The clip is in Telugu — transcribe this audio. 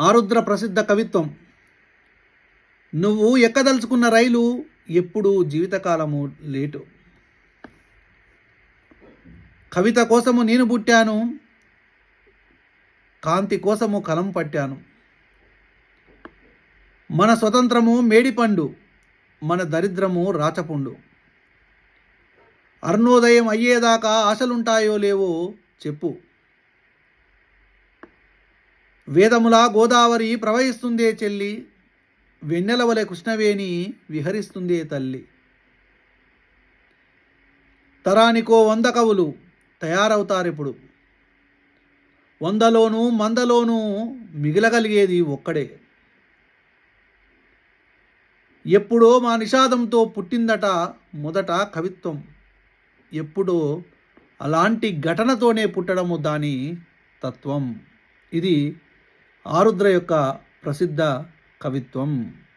ఆరుద్ర ప్రసిద్ధ కవిత్వం. నువ్వు ఎక్కదలుచుకున్న రైలు ఎప్పుడూ జీవితకాలము లేటు. కవిత కోసము నేను పుట్టాను కాంతి కోసము కలం పట్టాను. మన స్వతంత్రము మేడిపండు మన దరిద్రము రాచపుండు. అరుణోదయం అయ్యేదాకా ఆశలుంటాయో లేవో చెప్పు. వేదముల గోదావరి ప్రవహిస్తుందే చెల్లి వెన్నెలవలే కృష్ణవేణి విహరిస్తుందే తల్లి. తరానికో వంద కవులు తయారవుతారిప్పుడు వందలోనూ మందలోనూ మిగిలగలిగేది ఒక్కడే. ఎప్పుడో మా నిషాదంతో పుట్టిందట మొదట కవిత్వం. ఎప్పుడో అలాంటి ఘటనతోనే పుట్టడము దాని తత్వం. ఇది ఆరుద్ర యొక్క ప్రసిద్ధ కవిత్వం.